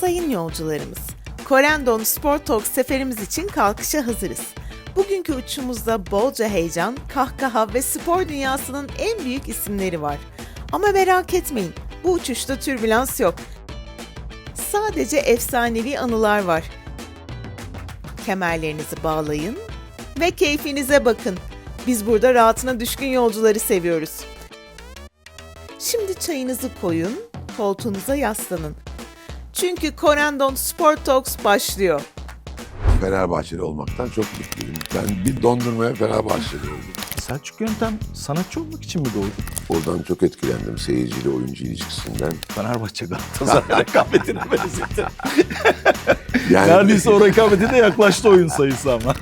Sayın yolcularımız, Corendon Sport Talk seferimiz için kalkışa hazırız. Bugünkü uçuşumuzda bolca heyecan, kahkaha ve spor dünyasının en büyük isimleri var. Ama merak etmeyin, bu uçuşta türbülans yok. Sadece efsanevi anılar var. Kemerlerinizi bağlayın ve keyfinize bakın. Biz burada rahatına düşkün yolcuları seviyoruz. Şimdi çayınızı koyun, koltuğunuza yaslanın. Çünkü Corendon Sport Talks başlıyor. Fenerbahçeli olmaktan çok mutluyum. Ben bir dondurmaya Fenerbahçeli oldum. Selçuk Yöntem sanatçı olmak için mi doğdu? Oradan çok etkilendim seyirciyle oyuncu ilişkisinden. Fenerbahçe Galatasaray rekabetine benzetti. Yani Neredeyse o rekabete de yaklaştı oyun sayısı ama.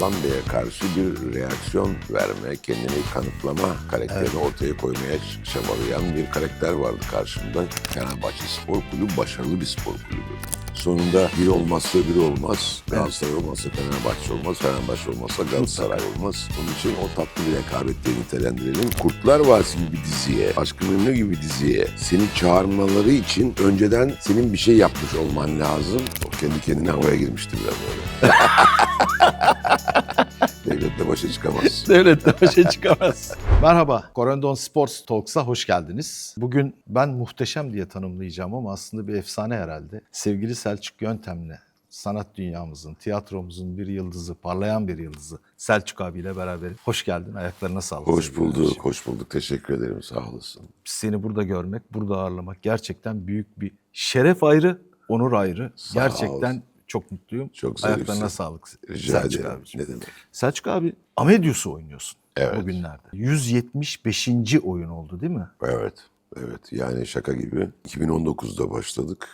Bey'e karşı bir reaksiyon verme, kendini kanıtlama karakterini ortaya koymaya çabalayan bir karakter vardı karşımda. Fenerbahçe Spor Kulübü başarılı bir spor kulübü. Sonunda bir olmazsa bir olmaz. Galatasaray olmazsa Fenerbahçe olmaz. Fenerbahçe olmazsa Galatasaray olmaz. Onun için o tatlı bir rekabet diye nitelendirelim. Kurtlar Vadisi gibi bir diziye, Aşkı Memnu gibi bir diziye seni çağırmaları için önceden senin bir şey yapmış olman lazım. O kendi kendine havaya girmişti biraz böyle. Devletle başa çıkamaz. Devlet de başa çıkamaz. Merhaba, Corendon Sports Talks'a hoş geldiniz. Bugün ben muhteşem diye tanımlayacağım ama aslında bir efsane herhalde. Sevgili Selçuk Yöntem'le sanat dünyamızın, tiyatromuzun bir yıldızı, parlayan bir yıldızı Selçuk abiyle beraber. Hoş geldin, ayaklarına sağlık. Hoş bulduk, kardeşim. hoş bulduk. Teşekkür ederim, sağ olasın. Seni burada görmek, burada ağırlamak gerçekten büyük bir şeref ayrı, onur ayrı. Sağ gerçekten ol. Çok mutluyum. Çok Ayaklarına zarifsin. sağlık Rica Selçuk ederim. abiciğim. Ne demek? Selçuk abi Amedius'u oynuyorsun Evet. bugünlerde. 175. oyun oldu değil mi? Evet, evet. Yani şaka gibi. 2019'da başladık.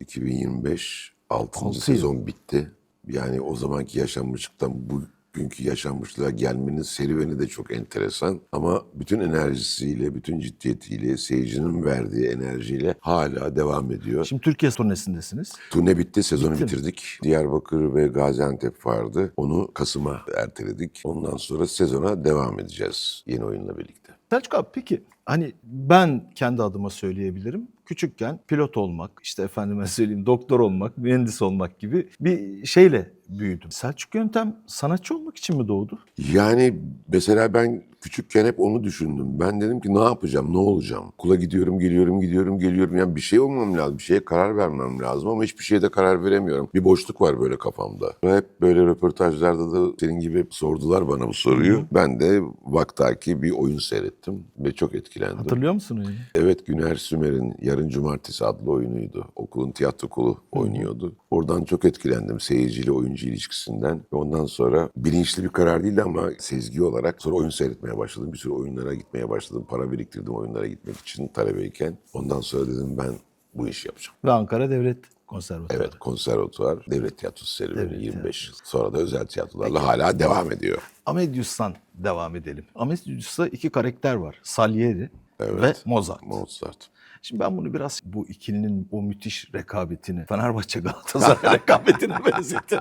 2025 6. Altı yıl. sezon bitti. Yani o zamanki yaşanmışlıktan bugünkü yaşanmışlığa gelmenin serüveni de çok enteresan. Ama bütün enerjisiyle, bütün ciddiyetiyle, seyircinin verdiği enerjiyle hala devam ediyor. Şimdi Türkiye turnesindesiniz. Turne bitti, sezonu Bitti mi? bitirdik. Diyarbakır ve Gaziantep vardı. Onu Kasım'a erteledik. Ondan sonra sezona devam edeceğiz yeni oyunla birlikte. Selçuk abi peki hani ben kendi adıma söyleyebilirim. Küçükken pilot olmak, işte efendime söyleyeyim doktor olmak, mühendis olmak gibi bir şeyle büyüdüm. Selçuk Yöntem sanatçı olmak için mi doğdu? Yani mesela ben küçükken hep onu düşündüm. Ben dedim ki ne yapacağım, ne olacağım? Kula gidiyorum, geliyorum, gidiyorum, geliyorum. Yani bir şey olmam lazım, bir şeye karar vermem lazım ama hiçbir şeye de karar veremiyorum. Bir boşluk var böyle kafamda. Hep böyle röportajlarda da senin gibi sordular bana bu soruyu. Ben de vaktaki bir oyun seyrettim ve çok etkilendim. Hatırlıyor musun onu? Evet Güner Sümer'in Yarın Cumartesi adlı oyunuydu. Okulun tiyatro kolu oynuyordu. Oradan çok etkilendim seyirciyle oyuncu ilişkisinden. Ve ondan sonra bilinçli bir karar değildi ama sezgi olarak sonra oyun seyretmeye başladım. Bir sürü oyunlara gitmeye başladım. Para biriktirdim oyunlara gitmek için talebeyken. Ondan sonra dedim ben bu işi yapacağım. Ve Ankara Devlet Konservatuarı. Evet konservatuvar, devlet tiyatrosu serüveni Devlet 25 yıl. Sonra da özel tiyatrolarla hala devam ediyor. Amedius'tan devam edelim. Amedius'ta iki karakter var. Salieri Evet. ve Mozart. Mozart. Şimdi ben bunu biraz bu ikilinin o müthiş rekabetini Fenerbahçe Galatasaray rekabetine benzettim.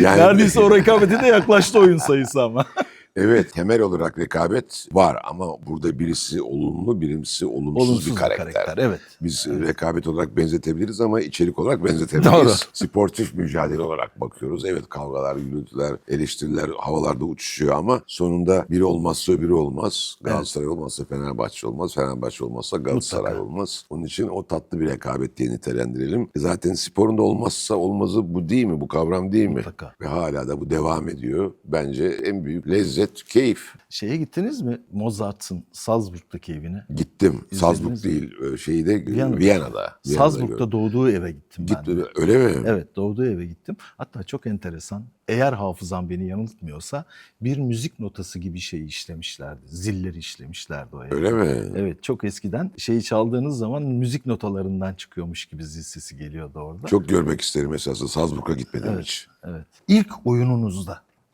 Yani Neredeyse o rekabete de yaklaştı oyun sayısı ama. Evet temel olarak rekabet var ama burada birisi olumlu birisi olumsuz, Olumsuz bir karakter. Evet. Biz rekabet olarak benzetebiliriz ama içerik olarak benzetemeyiz. Doğru. Sportif mücadele olarak bakıyoruz. Evet kavgalar, gürültüler, eleştiriler havalarda uçuşuyor ama sonunda biri olmazsa öbürü olmaz. Galatasaray olmazsa Fenerbahçe olmaz. Fenerbahçe olmazsa Galatasaray Mutlaka. olmaz. Onun için o tatlı bir rekabet diye nitelendirelim. E Zaten sporun da olmazsa olmazı bu değil mi? Bu kavram değil mi? Mutlaka. Ve hala da bu devam ediyor. Bence en büyük lezzet, keyif. Şeye gittiniz mi? Mozart'ın Salzburg'daki evine. Gittim. Salzburg mi? değil, şeyde Viyana'da. Viyana'da. Salzburg'da gördüm. doğduğu eve gittim ben. Gitti. de. Öyle mi? Evet doğduğu eve gittim. Hatta çok enteresan. Eğer hafızam beni yanıltmıyorsa bir müzik notası gibi şeyi işlemişlerdi. Zilleri işlemişlerdi o evde. Öyle mi? Evet çok eskiden şeyi çaldığınız zaman müzik notalarından çıkıyormuş gibi zil sesi geliyordu orada. Çok görmek isterim esasında. Salzburg'a gitmedim Evet. hiç. Evet. İlk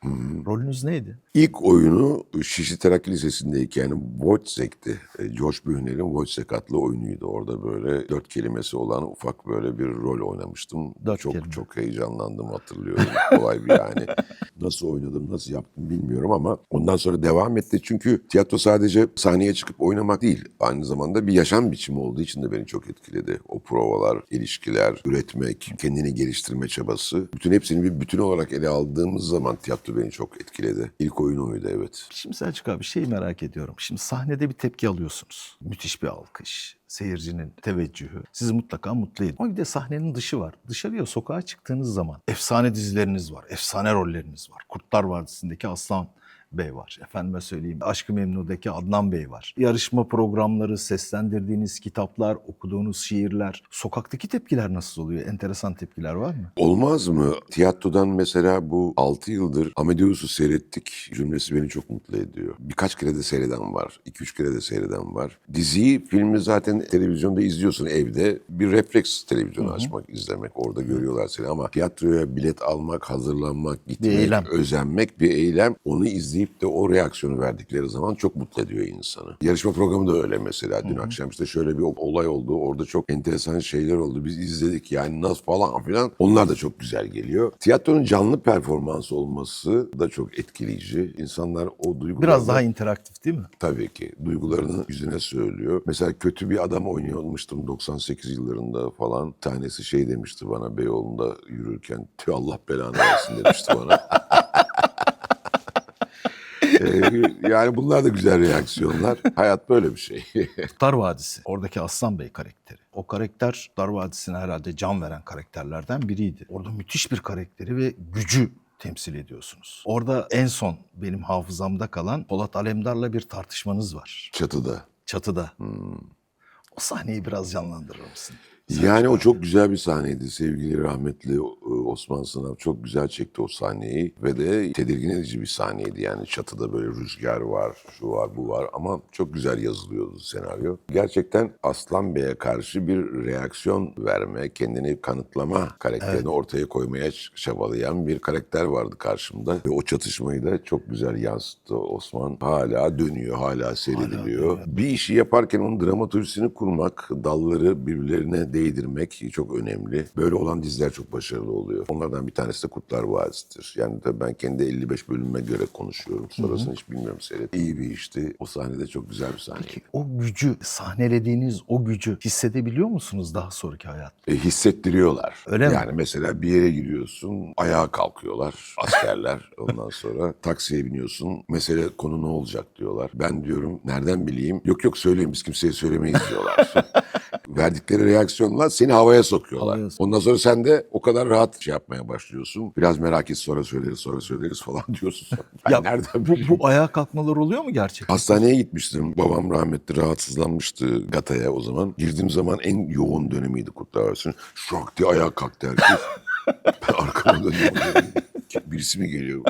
oyununuz rolünüz neydi? İlk oyunu Şişli Terakki Lisesi'ndeyken Wojciech'ti. E, Josh Bühner'in Wojciech adlı oyunuydu. Orada böyle dört kelimesi olan ufak böyle bir rol oynamıştım. Dört çok kelime. çok heyecanlandım hatırlıyorum. Kolay bir yani. Nasıl oynadım, nasıl yaptım bilmiyorum ama ondan sonra devam etti. Çünkü tiyatro sadece sahneye çıkıp oynamak değil. Aynı zamanda bir yaşam biçimi olduğu için de beni çok etkiledi. O provalar, ilişkiler, üretmek, kendini geliştirme çabası. Bütün hepsini bir bütün olarak ele aldığımız zaman tiyatro beni çok etkiledi. İlk oyun oydu evet. Şimdi Selçuk abi şeyi merak ediyorum. Şimdi sahnede bir tepki alıyorsunuz. Müthiş bir alkış. Seyircinin teveccühü sizi mutlaka mutlu ediyor. Ama bir de sahnenin dışı var. Dışarıya sokağa çıktığınız zaman efsane dizileriniz var. Efsane rolleriniz var. Kurtlar Vadisi'ndeki Aslan Bey var. Efendime söyleyeyim Aşkı Memnu'daki Adnan Bey var. Yarışma programları, seslendirdiğiniz kitaplar, okuduğunuz şiirler. Sokaktaki tepkiler nasıl oluyor? Enteresan tepkiler var mı? Olmaz mı? Tiyatrodan mesela bu 6 yıldır Amadeus'u seyrettik cümlesi beni çok mutlu ediyor. Birkaç kere de seyreden var. 2-3 kere de seyreden var. Diziyi, filmi zaten televizyonda izliyorsun evde. Bir refleks televizyonu açmak, izlemek. Orada görüyorlar seni ama tiyatroya bilet almak, hazırlanmak, gitmek, eylem. özenmek bir eylem. Onu izleyip de o reaksiyonu verdikleri zaman çok mutlu ediyor insanı. Yarışma programı da öyle mesela. Dün akşam işte şöyle bir olay oldu. Orada çok enteresan şeyler oldu. Biz izledik yani nasıl falan filan. Onlar da çok güzel geliyor. Tiyatronun canlı performans olması da çok etkileyici. İnsanlar o duygularını... Biraz daha interaktif değil mi? Tabii ki. Duygularını yüzüne söylüyor. Mesela kötü bir adam oynuyormuştum 98 yıllarında falan. Tanesi şey demişti bana Beyoğlu'nda yürürken. Tüh Allah belanı versin demişti bana. Ee, yani bunlar da güzel reaksiyonlar. Hayat böyle bir şey. Kurtlar Vadisi. Oradaki Aslan Bey karakteri. O karakter Kurtlar Vadisi'ne herhalde can veren karakterlerden biriydi. Orada müthiş bir karakteri ve gücü temsil ediyorsunuz. Orada en son benim hafızamda kalan Polat Alemdar'la bir tartışmanız var. Çatıda. Çatıda. O sahneyi biraz canlandırır mısın? Yani o çok güzel bir sahneydi. Sevgili rahmetli e, Osman Sınav çok güzel çekti o sahneyi. Ve de tedirgin edici bir sahneydi. Yani çatıda böyle rüzgar var, şu var, bu var. Ama çok güzel yazılıyordu senaryo. Gerçekten Aslan Bey'e karşı bir reaksiyon verme, kendini kanıtlama karakterini ortaya koymaya çabalayan bir karakter vardı karşımda. Ve o çatışmayı da çok güzel yansıttı Osman. Hala dönüyor, hala seyrediliyor. bir işi yaparken onun dramaturjisini kurmak, dalları birbirlerine değdirmek çok önemli. Böyle olan diziler çok başarılı oluyor. Onlardan bir tanesi de Kurtlar Vadisi'dir. Yani tabii ben kendi 55 bölüme göre konuşuyorum. Sonrasını hiç bilmiyorum seyret. İyi bir işti. O sahnede çok güzel bir sahneydi. Peki o gücü, sahnelediğiniz o gücü hissedebiliyor musunuz daha sonraki hayatta? E, hissettiriyorlar. Öyle mi? yani mesela bir yere giriyorsun, ayağa kalkıyorlar askerler. Ondan sonra taksiye biniyorsun. Mesele konu ne olacak diyorlar. Ben diyorum nereden bileyim? Yok yok söyleyin biz kimseye söylemeyiz diyorlar. Verdikleri reaksiyonla seni havaya sokuyorlar. Havaya. Ondan sonra sen de o kadar rahat şey yapmaya başlıyorsun. Biraz merak et sonra söyleriz sonra söyleriz falan diyorsun. Ben Ya nereden bu, bu ayağa kalkmalar oluyor mu gerçekten? Hastaneye gitmiştim. Babam rahmetli rahatsızlanmıştı Gata'ya o zaman. Girdiğim zaman en yoğun dönemiydi Kurtlar Vadisi'nin. Şok diye ayağa kalktı herkes. ben arkama döndüm. Birisi mi geliyor?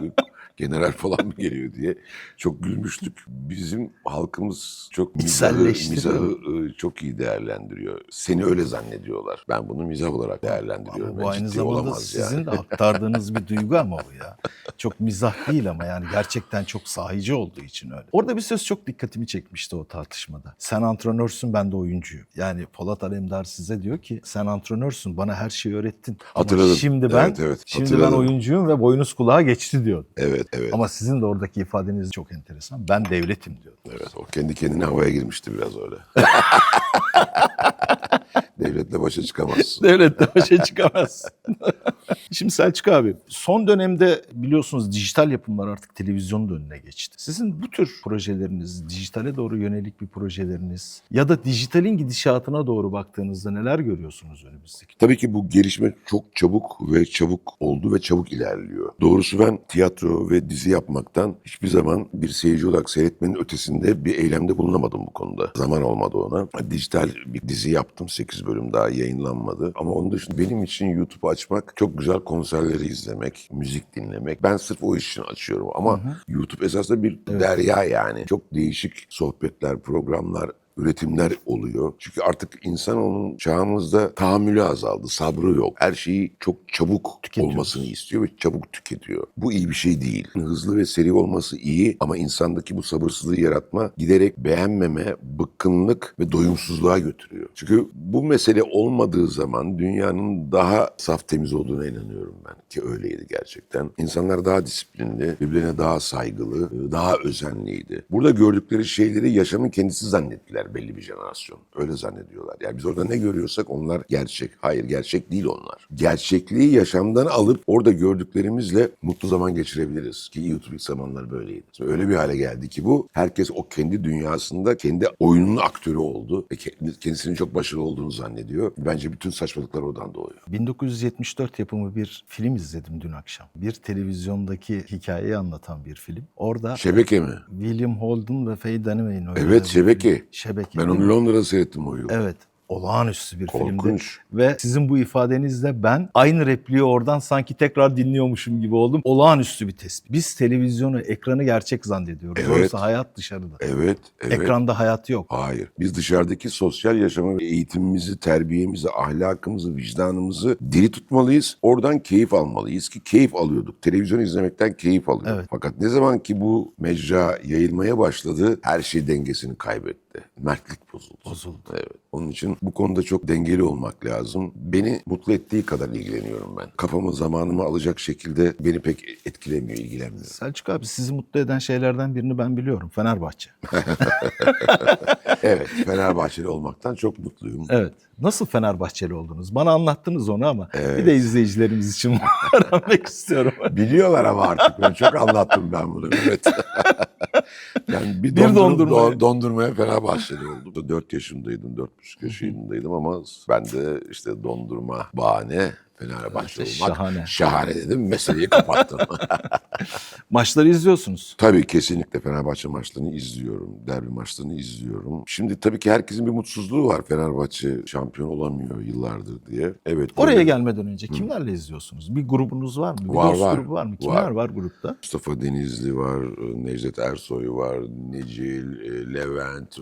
General falan mı geliyor diye çok gülmüştük. Bizim halkımız çok mizahı, mizahı e, çok iyi değerlendiriyor. Seni öyle zannediyorlar. Ben bunu mizah olarak değerlendiriyorum. Ama Ben bu aynı ciddi zamanda sizin yani. de aktardığınız bir duygu ama o ya. Çok mizah değil ama yani gerçekten çok sahici olduğu için öyle. Orada bir söz çok dikkatimi çekmişti o tartışmada. Sen antrenörsün ben de oyuncuyum. Yani Polat Alemdar size diyor ki sen antrenörsün bana her şeyi öğrettin. Ama Hatırladım. şimdi ben Evet, evet, şimdi ben oyuncuyum ve boynuz kulağa geçti diyor. Evet, evet. Ama sizin de oradaki ifadeniz çok enteresan. Ben devletim diyor. Evet o kendi kendine havaya girmişti biraz öyle. Devletle başa çıkamazsın. Devletle başa çıkamaz. Şimdi Selçuk abi son dönemde biliyorsunuz dijital yapımlar artık televizyonun önüne geçti. Sizin bu tür projeleriniz, dijitale doğru yönelik bir projeleriniz ya da dijitalin gidişatına doğru baktığınızda neler görüyorsunuz önümüzdeki? Tabii ki bu gelişme çok çabuk ve çabuk oldu ve çabuk ilerliyor. Doğrusu ben tiyatro ve dizi yapmaktan hiçbir zaman bir seyirci olarak seyretmenin ötesinde bir eylemde bulunamadım bu konuda. Zaman olmadı ona. Dijital bir dizi yaptım. 8 bölüm daha yayınlanmadı. Ama onun dışında benim için YouTube açmak çok güzel konserleri izlemek, müzik dinlemek. Ben sırf o iş için açıyorum ama YouTube esasında bir derya yani. Çok değişik sohbetler, programlar üretimler oluyor. Çünkü artık insanoğlunun çağımızda tahammülü azaldı, sabrı yok. Her şeyi çok çabuk olmasını istiyor ve çabuk tüketiyor. Bu iyi bir şey değil. Hızlı ve seri olması iyi ama insandaki bu sabırsızlığı yaratma giderek beğenmeme, bıkkınlık ve doyumsuzluğa götürüyor. Çünkü bu mesele olmadığı zaman dünyanın daha saf temiz olduğuna inanıyorum ben ki öyleydi gerçekten. İnsanlar daha disiplinli, birbirine daha saygılı, daha özenliydi. Burada gördükleri şeyleri yaşamın kendisi zannettiler belli bir jenerasyon. Öyle zannediyorlar. Yani biz orada ne görüyorsak onlar gerçek. Hayır gerçek değil onlar. Gerçekliği yaşamdan alıp orada gördüklerimizle mutlu zaman geçirebiliriz. Ki YouTube ilk zamanlar böyleydi. Şimdi öyle bir hale geldi ki bu herkes o kendi dünyasında kendi oyunun aktörü oldu ve kendi- kendisinin çok başarılı olduğunu zannediyor. Bence bütün saçmalıklar oradan doğuyor. 1974 yapımı bir film izledim dün akşam. Bir televizyondaki hikayeyi anlatan bir film. Orada Şebeke mi? William Holden ve Faye Dunaway'in oynadığı Evet bir Şebeke. Şebeke. Ben onu? Londra'da seyrettim o yıl. Evet. Olağanüstü bir filmdi. Korkunç. Ve sizin bu ifadenizle ben aynı repliği oradan sanki tekrar dinliyormuşum gibi oldum. Olağanüstü bir tespit. Biz televizyonu, ekranı gerçek zannediyoruz. Evet. Oysa hayat dışarıda. Evet, evet. Ekranda hayat yok. Hayır. Biz dışarıdaki sosyal yaşamı, eğitimimizi, terbiyemizi, ahlakımızı, vicdanımızı diri tutmalıyız. Oradan keyif almalıyız ki keyif alıyorduk. Televizyon izlemekten keyif alıyorduk. Evet. Fakat ne zaman ki bu mecra yayılmaya başladı her şey dengesini kaybetti. Mertlik bozuldu. Bozuldu. Evet. Onun için bu konuda çok dengeli olmak lazım. Beni mutlu ettiği kadar ilgileniyorum ben. Kafamı, zamanımı alacak şekilde beni pek etkilemiyor, ilgilenmiyor. Selçuk abi sizi mutlu eden şeylerden birini ben biliyorum. Fenerbahçe. Evet, Fenerbahçeli olmaktan çok mutluyum. Evet. Nasıl Fenerbahçeli oldunuz? Bana anlattınız onu ama bir de izleyicilerimiz için öğrenmek istiyorum. Biliyorlar ama artık ben çok anlattım ben bunu. Evet. yani bir, Bir dondurum- dondurmaya. do- dondurmaya Fenerbahçeli oldum. 4 yaşındaydım, 4,5 yaşındaydım ama ben de işte dondurma bahane Fenerbahçe Evet, olmak şahane. şahane dedim. Meseleyi kapattım. Maçları izliyorsunuz. tabii kesinlikle Fenerbahçe maçlarını izliyorum. Derbi maçlarını izliyorum. Şimdi tabii ki herkesin bir mutsuzluğu var. Fenerbahçe şampiyon olamıyor yıllardır diye. Evet. Oraya böyle- gelmeden önce kimlerle izliyorsunuz? Bir grubunuz var mı? Bir Var, dost var. grubu var mı? Kimler var, Var. grupta? Mustafa Denizli var, Necdet Ersoy var, Necil, e, Levent,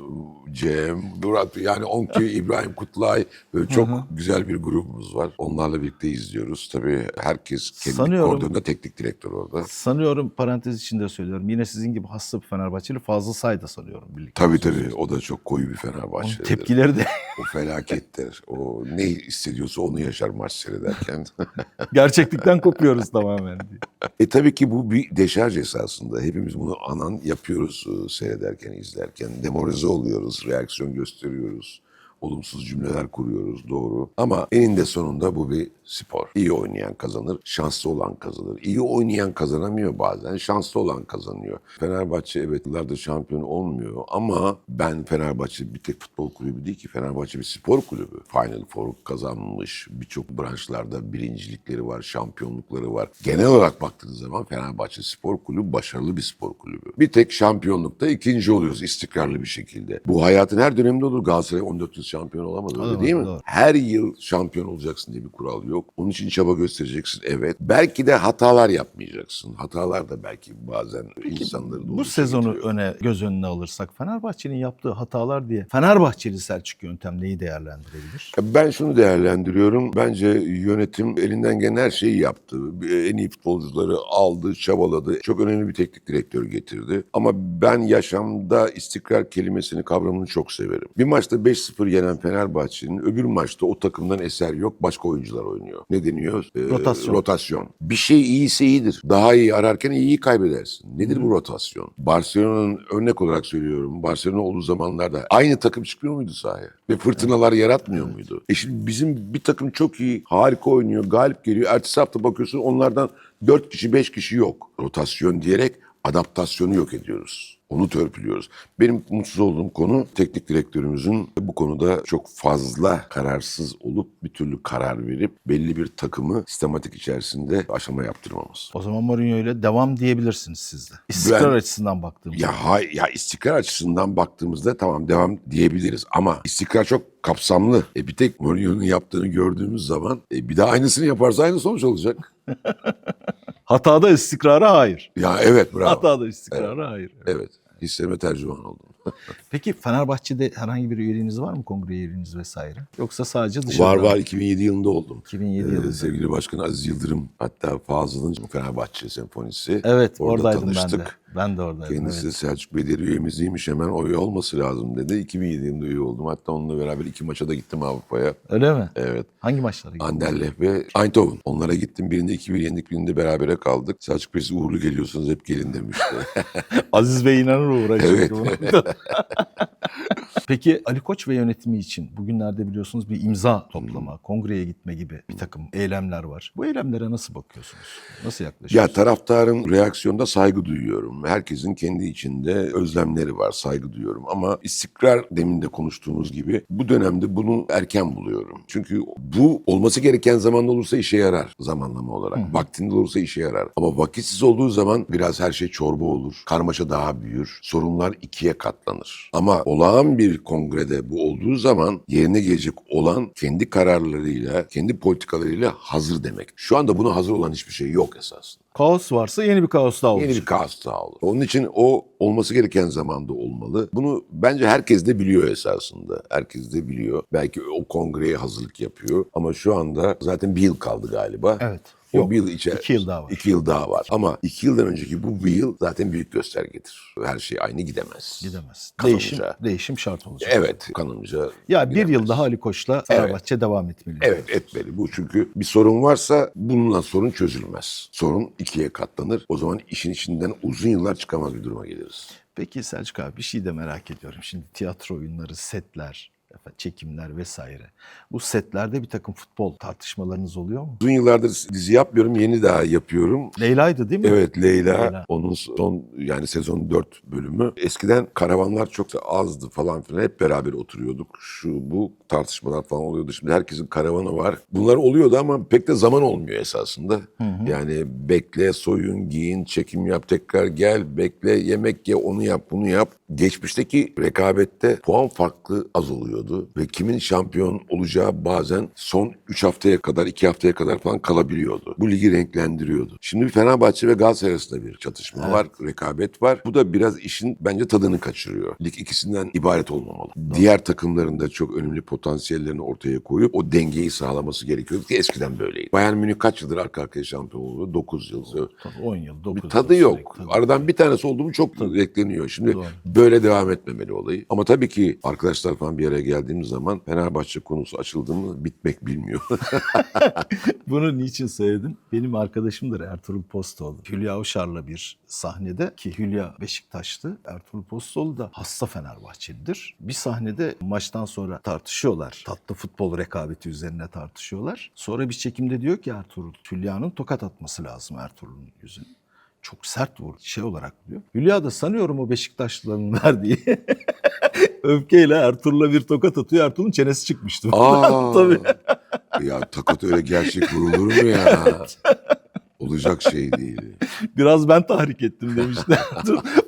Cem, Murat yani Onköy, İbrahim Kutlay böyle çok güzel bir grubumuz var. Onlarla birlikte izliyoruz. Tabii herkes kendi Sanıyorum- koridorunda teknik direktör orada. Sanıyorum parantez içinde söylüyorum. Yine sizin gibi hasta bir Fenerbahçeli Fazıl Say da sanıyorum birlikte. Tabii tabii o da çok koyu bir Onun Fenerbahçe. tepkileri de O felakettir. O ne hissediyorsa onu yaşar maç seyrederken. gerçeklikten kopuyoruz tamamen diye. E tabii ki bu bir deşarj esasında. Hepimiz bunu anan yapıyoruz e, seyrederken, izlerken. Demoralize oluyoruz, reaksiyon gösteriyoruz. Olumsuz cümleler kuruyoruz doğru. Ama eninde sonunda bu bir spor. İyi oynayan kazanır, şanslı olan kazanır. İyi oynayan kazanamıyor bazen, şanslı olan kazanıyor. Fenerbahçe evet yıllardır şampiyon olmuyor ama ben Fenerbahçe bir tek futbol kulübü değil ki Fenerbahçe bir spor kulübü. Final Four kazanmış, birçok branşlarda birincilikleri var, şampiyonlukları var. Genel olarak baktığınız zaman Fenerbahçe Spor Kulübü başarılı bir spor kulübü. Bir tek şampiyonlukta ikinci oluyoruz istikrarlı bir şekilde. Bu hayatın her döneminde olur. Galatasaray 14 yıl şampiyon olamadı öyle değil mi? doğru. Her yıl şampiyon olacaksın diye bir kural yok. Onun için çaba göstereceksin evet. Belki de hatalar yapmayacaksın. Hatalar da belki bazen insanları Bu sezonu getiriyor. öne göz önüne alırsak Fenerbahçe'nin yaptığı hatalar diye Fenerbahçeli Selçuk yöntem neyi değerlendirebilir? Ben şunu değerlendiriyorum. Bence yönetim elinden gelen her şeyi yaptı. En iyi futbolcuları aldı, çabaladı. Çok önemli bir teknik direktör getirdi. Ama ben yaşamda istikrar kelimesini, kavramını çok severim. Bir maçta 5-0 yenen Fenerbahçe'nin öbür maçta o takımdan eser yok. Başka oyuncular oynuyor. Ne deniyor? Ee, Rotasyon. Rotasyon. Bir şey iyiyse iyidir. Daha iyi ararken iyiyi kaybedersin. Nedir bu rotasyon? Barcelona'nın örnek olarak söylüyorum. Barcelona olduğu zamanlarda aynı takım çıkmıyor muydu sahaya? Ve fırtınalar yaratmıyor muydu? E şimdi bizim bir takım çok iyi, harika oynuyor, galip geliyor. Ertesi hafta bakıyorsun onlardan 4 kişi, 5 kişi yok. Rotasyon diyerek adaptasyonu yok ediyoruz. Onu törpülüyoruz. Benim mutsuz olduğum konu teknik direktörümüzün bu konuda çok fazla kararsız olup bir türlü karar verip belli bir takımı sistematik içerisinde aşama yaptırmamız. O zaman Mourinho ile devam diyebilirsiniz siz de. İstikrar Ben- açısından baktığımızda. Ya hay, ya istikrar açısından baktığımızda tamam devam diyebiliriz ama istikrar çok kapsamlı. E bir tek Mourinho'nun yaptığını gördüğümüz zaman e bir daha aynısını yaparsa aynı sonuç olacak. Hatada istikrara hayır. Ya evet bravo. Hatada istikrara hayır. Evet. Hislerime tercüman oldum. Peki Fenerbahçe'de herhangi bir üyeliğiniz var mı? Kongre üyeliğiniz vesaire? Yoksa sadece dışarıda Var var 2007 yılında oldum. 2007 Ee, yılında. sevgili Başkan Aziz Yıldırım hatta Fazıl'ın Fenerbahçe Senfonisi. Evet Orada oradaydım ben de. Ben de oradaydım. Kendisi evet. Selçuk dedi üyemiziymiş hemen o üye olması lazım dedi. 2007 yılında üye oldum. Hatta onunla beraber iki maça da gittim Avrupa'ya. Öyle mi? Evet. Hangi maçlara gittiniz? Anderlecht ve Eindhoven. Onlara gittim. Birinde 2-1 yendik, birinde berabere kaldık. Selçuk Bey uğurlu geliyorsunuz hep gelin demişti. Aziz Bey inanır uğra Evet. Peki Ali Koç ve yönetimi için bugünlerde biliyorsunuz bir imza toplama, kongreye gitme gibi bir takım eylemler var. Bu eylemlere nasıl bakıyorsunuz? Nasıl ya yaklaşıyorsunuz? taraftarın reaksiyonda saygı duyuyorum. Herkesin kendi içinde özlemleri var, saygı duyuyorum. Ama istikrar demin de konuştuğumuz gibi bu dönemde bunu erken buluyorum. Çünkü bu olması gereken zamanda olursa işe yarar zamanlama olarak. Vaktinde olursa işe yarar. Ama vakitsiz olduğu zaman biraz her şey çorba olur. Karmaşa daha büyür. Sorunlar ikiye katlanır. Ama olağan bir kongrede bu olduğu zaman yerine gelecek olan kendi kararlarıyla, kendi politikalarıyla hazır demek. Şu anda buna hazır olan hiçbir şey yok esasında. Kaos varsa yeni bir kaos daha olacak. Yeni bir kaos daha olur. Onun için o olması gereken zamanda olmalı. Bunu bence herkes de biliyor esasında. Herkes de biliyor. Belki o kongreye hazırlık yapıyor. Ama şu anda zaten bir yıl kaldı galiba. Evet. O Yok, bir yıl içe, iki yıl daha var. İki yıl daha var. Ama iki yıldan önceki bu bir yıl zaten büyük göstergedir. Her şey aynı gidemez. Gidemez. Kanımca. Değişim, değişim şart olacak. Evet kanımca. Ya bir gidemez. yıl daha Ali Koç'la Fenerbahçe devam etmeli. Evet etmeli bu çünkü bir sorun varsa bununla sorun çözülmez. Sorun ikiye katlanır. O zaman işin içinden uzun yıllar çıkamaz bir duruma geliriz. Peki Selçuk abi bir şey de merak ediyorum. Şimdi tiyatro oyunları, setler, çekimler vesaire. Bu setlerde bir takım futbol tartışmalarınız oluyor mu? Uzun yıllardır dizi yapmıyorum, yeni daha yapıyorum. Leyla'ydı değil mi? Evet Leyla, Leyla. onun son yani sezon 4 bölümü. Eskiden karavanlar çok azdı falan filan. Hep beraber oturuyorduk. Şu bu tartışmalar falan oluyordu. Şimdi herkesin karavanı var. Bunlar oluyordu ama pek de zaman olmuyor esasında. Yani bekle, soyun, giyin, çekim yap, tekrar gel, bekle, yemek ye, onu yap, bunu yap. Geçmişteki rekabette puan farklı az oluyordu ve kimin şampiyon olacağı bazen son 3 haftaya kadar, 2 haftaya kadar falan kalabiliyordu. Bu ligi renklendiriyordu. Şimdi Fenerbahçe ve Galatasaray arasında bir çatışma var, rekabet var. Bu da biraz işin bence tadını kaçırıyor. Lig ikisinden ibaret olmamalı. Diğer takımların da çok önemli potansiyellerini ortaya koyup o dengeyi sağlaması gerekiyordu ki eskiden böyleydi. Bayern Münih kaç yıldır arka arkaya şampiyon oldu? 9 yıl. Tabii 10 yıl, 9 Bir yıl. tadı yok. sürekli, tabii. Aradan bir tanesi oldu mu çok bekleniyor. Şimdi Doğru. Böyle devam etmemeli olayı. Ama tabii ki arkadaşlar falan bir araya geldiğimiz zaman Fenerbahçe konusu açıldı mı bitmek bilmiyor. Bunu niçin söyledim? Benim arkadaşımdır Ertuğrul Postoğlu. Hülya Avşar'la bir sahnede ki Hülya Beşiktaşlı, Ertuğrul Postoğlu da hasta Fenerbahçelidir. Bir sahnede maçtan sonra tartışıyorlar. Tatlı futbol rekabeti üzerine tartışıyorlar. Sonra bir çekimde diyor ki Ertuğrul, Hülya'nın tokat atması lazım Ertuğrul'un yüzüne. Çok sert vurdu şey olarak diyor. Hülya da sanıyorum o Beşiktaşlıların verdiği öfkeyle Ertuğrul'a bir tokat atıyor. Ertuğrul'un çenesi çıkmıştı. Aa, Tabii. Ya takat öyle gerçek vurulur mu ya? Olacak şey değil. Biraz ben tahrik ettim demişler.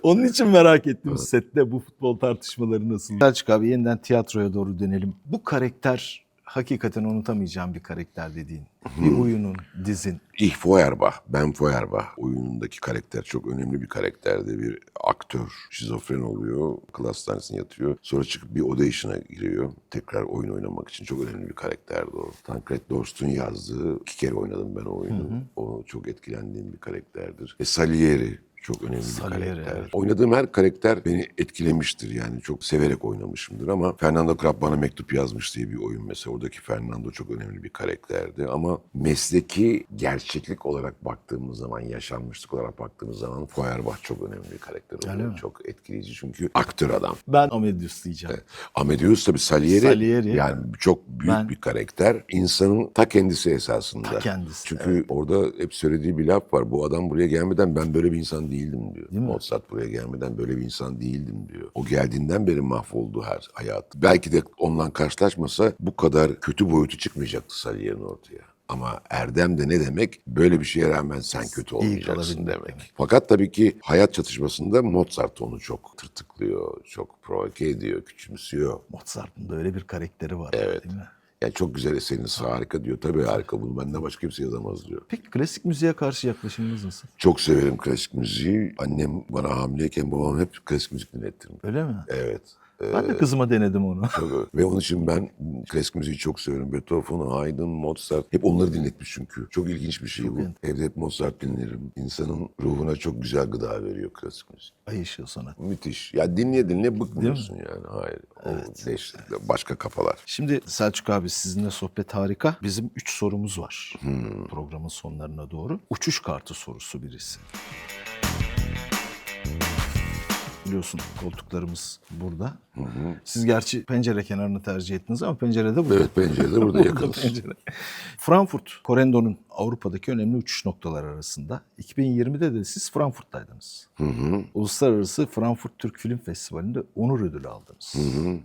Onun için merak ettim sette bu futbol tartışmaları nasıl? Selçuk abi yeniden tiyatroya doğru dönelim. Bu karakter hakikaten unutamayacağım bir karakter dediğin. Bir oyunun, dizin. Ich Feuerbach, Ben Feuerbach oyunundaki karakter çok önemli bir karakterdi. Bir aktör, şizofren oluyor, akıl hastanesine yatıyor. Sonra çıkıp bir audition'a giriyor. Tekrar oyun oynamak için çok önemli bir karakterdi o. Tancred Dorst'un yazdığı, iki kere oynadım ben o oyunu. O çok etkilendiğim bir karakterdir. E Salieri çok önemli Salieri, bir karakter. evet. Oynadığım her karakter beni etkilemiştir yani çok severek oynamışımdır ama Fernando Krab bana mektup yazmış diye bir oyun mesela oradaki Fernando çok önemli bir karakterdi ama mesleki gerçeklik olarak baktığımız zaman yaşanmışlık olarak baktığımız zaman Feuerbach çok önemli bir karakter Öyle mi? Çok etkileyici çünkü aktör adam. Ben Amadeus diyeceğim. Amadeus tabii Salieri, Salieri. yani çok büyük Ben- bir karakter. İnsanın ta kendisi esasında. Ta kendisi, Çünkü orada hep söylediği bir laf var. Bu adam buraya gelmeden ben böyle bir insan değildim diyor. Değil mi? Mozart buraya gelmeden böyle bir insan değildim diyor. O geldiğinden beri mahvoldu her hayat. Belki de ondan karşılaşmasa bu kadar kötü boyutu çıkmayacaktı Salieri'nin ortaya. Ama erdem de ne demek? Böyle bir şeye rağmen sen kötü olmayacaksın demek. demek. Fakat tabii ki hayat çatışmasında Mozart onu çok tırtıklıyor, çok provoke ediyor, küçümsüyor. Mozart'ın da öyle bir karakteri var Evet. değil mi? Yani çok güzel eseriniz harika diyor. Tabii harika bunu benden başka kimse yazamaz diyor. Peki klasik müziğe karşı yaklaşımınız nasıl? Çok severim klasik müziği. Annem bana hamileyken babam hep klasik müzik dinlettirdi. Öyle mi? Evet. Ben de kızıma denedim onu. Tabii. Ve onun için ben klasik müziği çok severim. Beethoven, Haydn, Mozart. Hep onları dinletmiş çünkü. Çok ilginç bir şey bu. Evde hep Mozart dinlerim. İnsanın ruhuna çok güzel gıda veriyor klasik müzik. Ay ışığı sanat. Müthiş. Ya dinleye dinleye bıkmıyorsun yani. Hayır. O Evet. değişik. Başka kafalar. Şimdi Selçuk abi sizinle sohbet harika. Bizim üç sorumuz var Hmm. programın sonlarına doğru. Uçuş kartı sorusu birisi. Biliyorsun koltuklarımız burada. Siz gerçi pencere kenarını tercih ettiniz ama pencere de burada. Evet pencerede burada yakınız. Pencere. Frankfurt, Corendon'un Avrupa'daki önemli uçuş noktaları arasında. 2020'de de siz Frankfurt'taydınız. Hı hı. Uluslararası Frankfurt Türk Film Festivali'nde onur ödülü aldınız.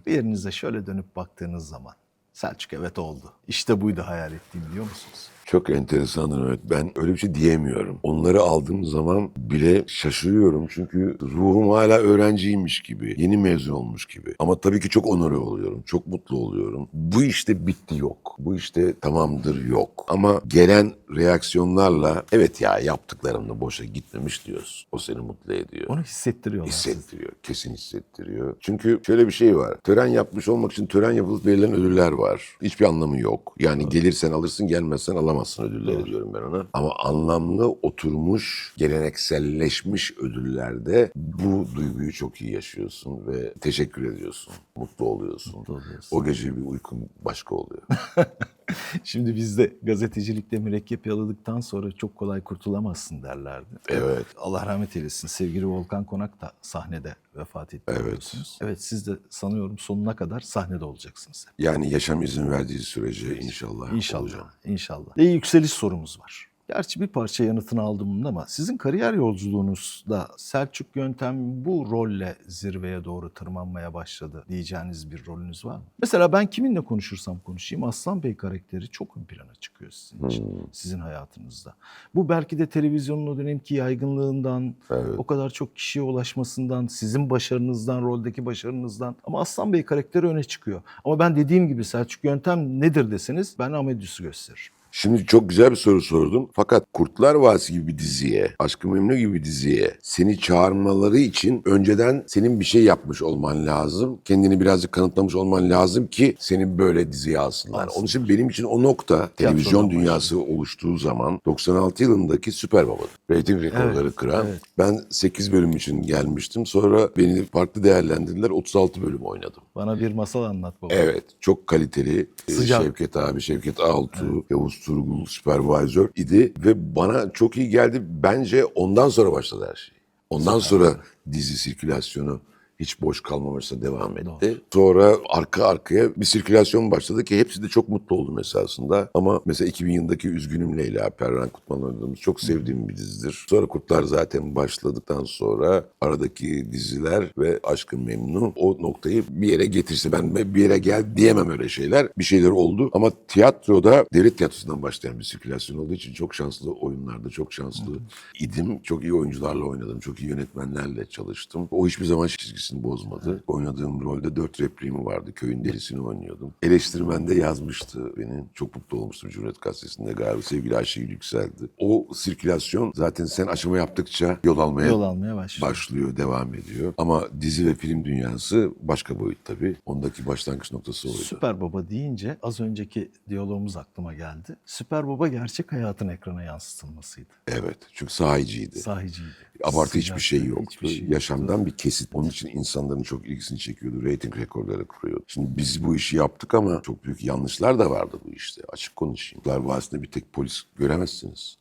Bir yerinize şöyle dönüp baktığınız zaman Selçuk evet oldu. İşte buydu hayal ettiğim biliyor musunuz? Çok enteresandır evet. Ben öyle bir şey diyemiyorum. Onları aldığım zaman bile şaşırıyorum. Çünkü ruhum hala öğrenciymiş gibi. Yeni mezun olmuş gibi. Ama tabii ki çok onore oluyorum. Çok mutlu oluyorum. Bu işte bitti yok. Bu işte tamamdır yok. Ama gelen reaksiyonlarla evet ya yaptıklarım da boşa gitmemiş diyorsun. O seni mutlu ediyor. Onu hissettiriyorlar. size. Hissettiriyor. Kesin hissettiriyor. Çünkü şöyle bir şey var. Tören yapmış olmak için tören yapılıp verilen ödüller var. Hiçbir anlamı yok. Yani gelirsen alırsın gelmezsen alamazsın ödülleri diyorum ben ona. Ama anlamlı oturmuş, gelenekselleşmiş ödüllerde bu duyguyu çok iyi yaşıyorsun ve teşekkür ediyorsun. Mutlu oluyorsun. Mutlu oluyorsun. O gece bir uykun başka oluyor. Şimdi bizde gazetecilikte mürekkep yaladıktan sonra çok kolay kurtulamazsın derlerdi. Evet. Allah rahmet eylesin. Sevgili Volkan Konak da sahnede vefat etti Evet. biliyorsunuz. Evet siz de sanıyorum sonuna kadar sahnede olacaksınız. Yani yaşam izin verdiği sürece inşallah, İnşallah. olacağım. İnşallah. Ve yükseliş sorumuz var. Gerçi bir parça yanıtını aldım bunun ama sizin kariyer yolculuğunuzda Selçuk Yöntem bu rolle zirveye doğru tırmanmaya başladı diyeceğiniz bir rolünüz var mı? Mesela ben kiminle konuşursam konuşayım Aslan Bey karakteri çok ön plana çıkıyor sizin için, Hmm. sizin hayatınızda. Bu belki de televizyonun o dönemki yaygınlığından, Evet. o kadar çok kişiye ulaşmasından, sizin başarınızdan, roldeki başarınızdan ama Aslan Bey karakteri öne çıkıyor. Ama ben dediğim gibi Selçuk Yöntem nedir deseniz ben Amedius'u gösteririm. Şimdi çok güzel bir soru sordun. Fakat Kurtlar Vadisi gibi bir diziye, Aşkı Memnu gibi bir diziye seni çağırmaları için önceden senin bir şey yapmış olman lazım. Kendini birazcık kanıtlamış olman lazım ki seni böyle diziye alsınlar. Onun için benim için o nokta televizyon dünyası oluştuğu zaman 96 yılındaki Süper Baba'dır. Rating rekorları kıran. evet. Ben 8 bölüm için gelmiştim. Sonra beni farklı değerlendirdiler. 36 bölüm oynadım. Bana bir masal anlat baba. Evet, çok kaliteli. Ee, Sıcak. Şevket abi, Şevket Altuğ, Yavuz Turgul supervisor idi ve bana çok iyi geldi. Bence ondan sonra başladı her şey. Ondan sonra dizi sirkülasyonu hiç boş kalmamışsa devam etti. Sonra arka arkaya bir sirkülasyon başladı ki hepsi de çok mutlu oldum esasında. Ama mesela 2000 yılındaki Üzgünüm Leyla, Perran Kutman oynadığımız çok sevdiğim bir dizidir. Sonra Kurtlar zaten başladıktan sonra aradaki diziler ve Aşkın Memnu o noktayı bir yere getirse ben bir yere gel diyemem öyle şeyler. Bir şeyler oldu ama tiyatroda devlet tiyatrosundan başlayan bir sirkülasyon olduğu için çok şanslı oyunlarda çok şanslı idim. Çok iyi oyuncularla oynadım. Çok iyi yönetmenlerle çalıştım. O hiçbir zaman çizgisini bozmadı. Oynadığım rolde dört repliğim vardı. Köyün delisini oynuyordum. Eleştirmen de yazmıştı beni. Çok mutlu olmuştum Cumhuriyet Gazetesi'nde galiba. Sevgili Ayşegül Yükseldi. O sirkülasyon zaten sen aşama yaptıkça yol almaya Yol almaya başlıyor. başlıyor, devam ediyor. Ama dizi ve film dünyası başka boyut tabii. Ondaki başlangıç noktası oydu. Süper Baba deyince az önceki diyalogumuz aklıma geldi. Süper Baba gerçek hayatın ekrana yansıtılmasıydı. Evet. Çünkü sahiciydi. Sahiciydi. Abartı hiçbir şey yoktu. hiçbir şey. Yaşamdan bir kesit. Onun için insanların çok ilgisini çekiyordu. Rating rekorları kuruyordu. Şimdi biz bu işi yaptık ama çok büyük yanlışlar da vardı bu işte. Açık konuşayım. Kurtlar Vadisi'nde bir tek polis göremezsiniz.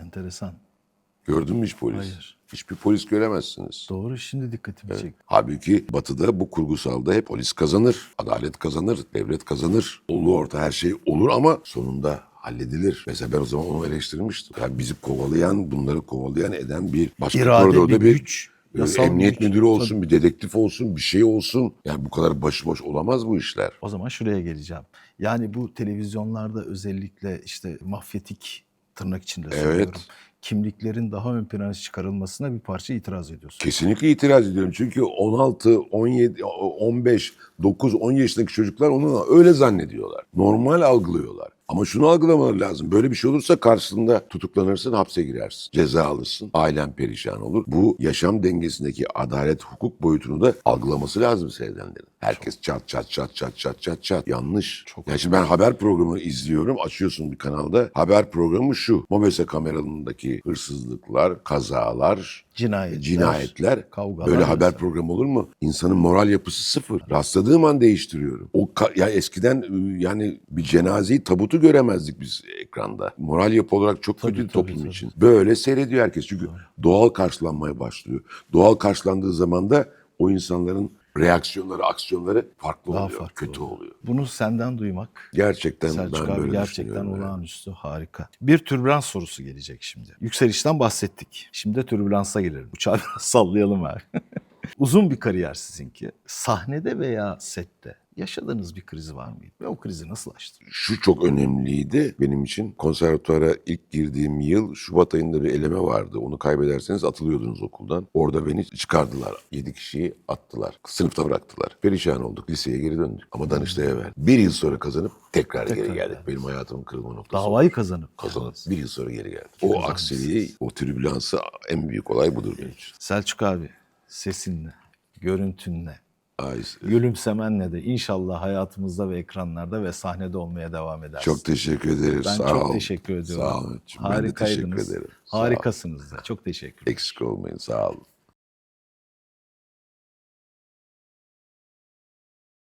Enteresan. Gördün mü hiç polis? Hayır. Hiçbir polis göremezsiniz. Doğru şimdi dikkatimi çekti. Halbuki batıda bu kurgusalda hep polis kazanır, adalet kazanır, devlet kazanır. Ulu orta her şey olur ama sonunda halledilir. Mesela ben o zaman onu eleştirmiştim. Yani bizi kovalayan, bunları kovalayan eden bir başka İrade, koridorda bir bir, güç, e, yasal emniyet güç. müdürü olsun, bir dedektif olsun, bir şey olsun. Yani bu kadar başıboş olamaz bu işler. O zaman şuraya geleceğim. Yani bu televizyonlarda özellikle işte mafyatik tırnak içinde Evet. söylüyorum. kimliklerin daha ön plana çıkarılmasına bir parça itiraz ediyorsun. Kesinlikle itiraz ediyorum. Çünkü 16, 17, 15, 9, 10 yaşındaki çocuklar onu öyle zannediyorlar. Normal algılıyorlar. Ama şunu algılamaları lazım. Böyle bir şey olursa karşısında tutuklanırsın, hapse girersin. Ceza alırsın, ailen perişan olur. Bu yaşam dengesindeki adalet, hukuk boyutunu da algılaması lazım seyredenlerin. Herkes çat çat çat çat çat çat çat. Yanlış. Çok yani şimdi ben haber programı izliyorum. Açıyorsun bir kanalda. Haber programı şu. Mobese kameralarındaki hırsızlıklar, kazalar, Cinayetler, cinayetler. kavgalar Böyle haber vesaire. programı olur mu? İnsanın moral yapısı sıfır. Rastladığım an değiştiriyorum. O ya eskiden ıı, yani bir cenazeyi tabutu göremezdik biz ekranda. Moral yapı olarak çok Tabii, kötü tabii, toplum tabii. için. Böyle seyrediyor herkes çünkü doğal karşılanmaya başlıyor. Doğal karşılandığı zaman da o insanların reaksiyonları, aksiyonları farklı Daha oluyor, farklı kötü oluyor. Bunu senden duymak Gerçekten Selçuk ben abi böyle gerçekten düşünüyorum yani. olağanüstü harika. Bir türbülans sorusu gelecek şimdi. Yükselişten bahsettik. Şimdi de türbülansa gelelim. Uçağı biraz sallayalım abi. Uzun bir kariyer sizinki. Sahnede veya sette yaşadığınız bir kriz var mıydı? Ve o krizi nasıl aştınız? Şu çok önemliydi benim için. Konservatuara ilk girdiğim yıl Şubat ayında bir eleme vardı. Onu kaybederseniz atılıyordunuz okuldan. Orada beni çıkardılar. Yedi kişiyi attılar. Sınıfta bıraktılar. Perişan olduk. Liseye geri döndük. Ama Danıştay'a verdim. Bir yıl sonra kazanıp tekrar, Tekrar geri geldik. geldi. Benim hayatımın kırılma noktası. Davayı kazanıp. Kazanıp bir yıl sonra geri geldik. O Kazandınız. aksiliği, o tribülansı en büyük olay budur benim için. Selçuk abi sesinle, görüntünle, gülümsemenle de inşallah hayatımızda ve ekranlarda ve sahnede olmaya devam edersin. çok teşekkür ederim. ben Sağ çok ol. teşekkür ediyorum. Sağ olun. Ben de teşekkür Harikaydınız. ederim. Sağ. Harikasınız da. Çok teşekkür ederim. Eksik olmayın. Sağ olun.